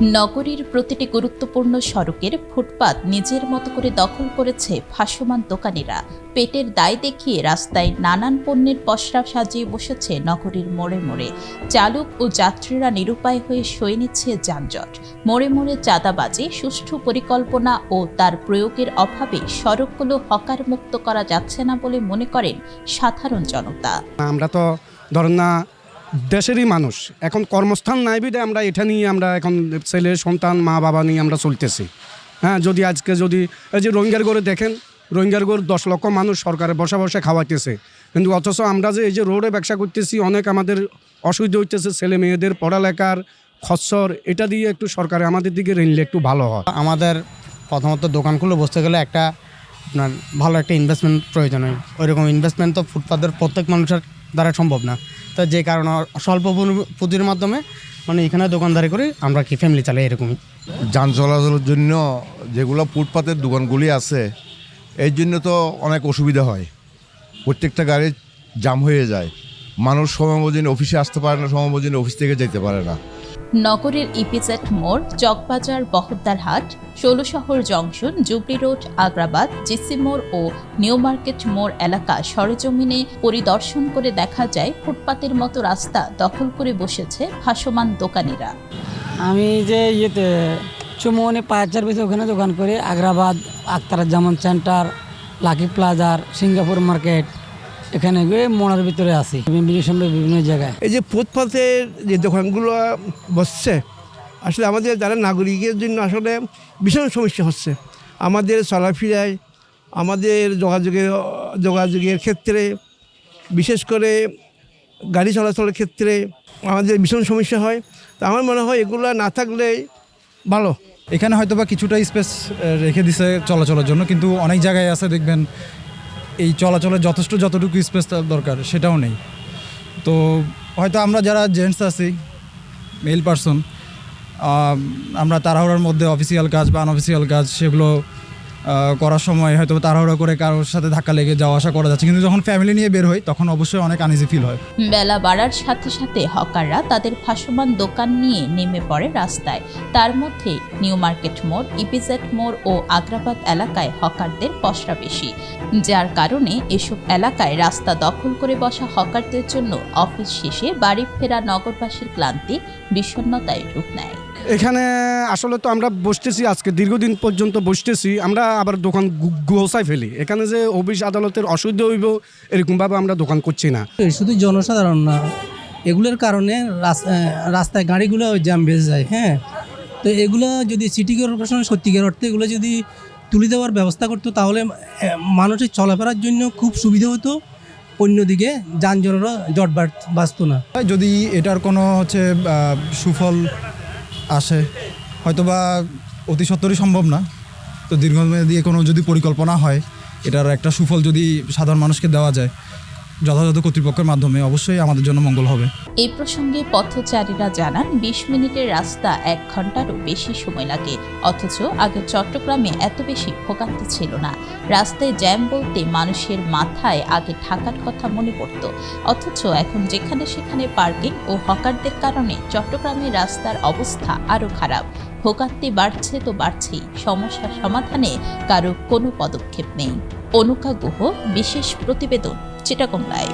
নগরীর প্রতিটি গুরুত্বপূর্ণ সড়কের ফুটপাত নিজের মতো করে দখল করেছে ভাসমান দোকানিরা। পেটের দায় দেখিয়ে রাস্তায় নানান পণ্যের পসরা সাজিয়ে বসেছে নগরীর মোড়ে মোড়ে। চালক ও যাত্রীরা নিরুপায় হয়ে সয়ে নিচ্ছে যানজট। মোড়ে মোড়ে চাঁদাবাজি, সুষ্ঠু পরিকল্পনা ও তার প্রয়োগের অভাবে সড়কগুলো হকার মুক্ত করা যাচ্ছে না বলে মনে করেন সাধারণ জনতা। আমরা তো ধরেন দেশেরই মানুষ। এখন কর্মস্থান নাই বিদে আমরা এটা নিয়ে আমরা এখন ছেলে, সন্তান, মা, বাবা নিয়ে আমরা চলতেছি। হ্যাঁ যদি আজকে যদি এই যে রোহিঙ্গার গড়ে দেখেন, রোহিঙ্গার গড় দশ লক্ষ মানুষ সরকারে বসে বসে খাওয়াইতেছে। কিন্তু অথচ আমরা যে এই যে রোডে ব্যবসা করতেছি, অনেক আমাদের অসুবিধা হইতেছে ছেলে মেয়েদের পড়ালেখার খচ্চর এটা দিয়ে একটু সরকারে আমাদের দিকে রেনলে একটু ভালো হয়। আমাদের প্রথমত দোকান খুলে বসতে গেলে একটা আপনার ভালো একটা ইনভেস্টমেন্ট প্রয়োজন হয়। ওইরকম ইনভেস্টমেন্ট তো ফুটপাতের প্রত্যেক মানুষের দ্বারা সম্ভব না। তো যে কারণে স্বল্প পুঁজি- পুঁজির মাধ্যমে মানে এখানে দোকানদারি করে আমরা কি ফ্যামিলি চালাই এরকমই। যান চলাচলের জন্য যেগুলো ফুটপাতের দোকানগুলি আছে এই জন্য তো অনেক অসুবিধা হয়। প্রত্যেকটা গাড়ি জাম হয়ে যায়। মানুষ সময় অফিসে আসতে পারে না, সময় অফিস থেকে যেতে পারে না। নগরের ইপিজেড মোড়, Chawkbazar Bahaddarhat Sholashahar junction, jubilee road, Agrabad, GC মোড় ও নিউ মার্কেট মোড় এলাকা সরেজমিনে পরিদর্শন করে দেখা যায় ফুটপাতের মতো রাস্তা দখল করে বসেছে ভাসমান দোকানিরা। আমি যে ইয়েতে চুমনি পাঁচ সার্ভিসে ওখানে দোকান করে, আগ্রাবাদ আখতারুজ্জামান সেন্টার, লাকি প্লাজার, সিঙ্গাপুর মার্কেট এখানে গিয়ে মোড়ের ভিতরে আছি। বিভিন্ন বিভিন্ন জায়গায়। এই যে ফুটপাতের যে দোকানগুলো বসছে আসলে আমাদের যারা নাগরিকের জন্য আসলে ভীষণ সমস্যা হচ্ছে। আমাদের চলাফেরায় আমাদের যোগাযোগের যোগাযোগের ক্ষেত্রে বিশেষ করে গাড়ি চলাচলের ক্ষেত্রে আমাদের ভীষণ সমস্যা হয়। তো আমার মনে হয় এগুলো না থাকলেই ভালো। এখানে হয়তো বা কিছুটা স্পেস রেখে দিছে চলাচলের জন্য কিন্তু অনেক জায়গায় আছে দেখবেন এই চলাচলের যথেষ্ট যতটুকু স্পেস দরকার, সেটাও নেই। তো হয়তো আমরা যারা জেন্টস আছি মেল পার্সন আমরা তাড়াহুড়ার মধ্যে অফিসিয়াল কাজ বা আনঅফিসিয়াল কাজ, সেগুলো করার সময় হয়তো তাড়াহুড়া করে কারোর সাথে ধাক্কা লেগে যাওয়া আসা করা যাচ্ছে। কিন্তু যখন ফ্যামিলি নিয়ে বের হই, তখন অবশ্যই অনেক আনইজি ফিল হয়। বেলা বাড়ার সাথে সাথে হকাররা তাদের ভাসমান দোকান নিয়ে নেমে পড়ে রাস্তায়। তার মধ্যে নিউ মার্কেট মোড়, ইপিজেড মোড় ও আগ্রাবাদ এলাকায় হকারদের পসরা বেশি। যার কারণে এসব এলাকায় রাস্তা দখল করে বসা হকারদের জন্য অফিস শেষে বাড়ি ফেরা নগরবাসীর ক্লান্তি বিষণ্ণতায় রূপ নেয়। এখানে আসলে তো আমরা বসতেছি আজকে দীর্ঘদিন পর্যন্ত বসতেছি আমরা আবার দোকান গু- গুহসায় ফেলি। এখানে যে অফিস আদালতের অসুবিধা হইব এরকমভাবে আমরা দোকান করছি না। শুধু জনসাধারণ না এগুলোর কারণে রাস- রাস্তায় গাড়িগুলো জ্যাম বেঁচে যায় হ্যাঁ? তো এগুলো যদি সিটি কর্পোরেশন সত্যিকার অর্থে এগুলো যদি তুলে দেওয়ার ব্যবস্থা করতো তাহলে মানুষের চলাফেরার জন্য খুব সুবিধা হতো অন্যদিকে যানজটেরও জট বাড়- বাঁচতো না। যদি এটার কোনো হচ্ছে সুফল আসে। হয়তোবা অতি সত্তরই সম্ভব না। তো দীর্ঘমেয়াদী কোনো যদি পরিকল্পনা হয়, এটার একটা সুফল যদি সাধারণ মানুষকে দেওয়া যায় যথাযথ কর্তৃপক্ষের মাধ্যমে অবশ্যই আমাদের জন্য মঙ্গল হবে। এই প্রসঙ্গে পথচারীরা জানান, বিশ মিনিটের রাস্তা এক ঘন্টারও বেশি সময় লাগে। অথচ আগে চট্টগ্রামে এত বেশি ভোগান্তি ছিল না। রাস্তায় জ্যাম বলতে মানুষের মাথায় আগে ঢাকার কথা মনে পড়ত। অথচ এখন যেখানে সেখানে পার্কিং ও হকারদের কারণে চট্টগ্রামের রাস্তার অবস্থা আরও খারাপ। ভোগান্তি বাড়ছে তো বাড়ছেই সমস্যা সমাধানে কারও কোনো পদক্ষেপ নেই। অনুকা গুহ, বিশেষ প্রতিবেদন। Chị đã cùng lại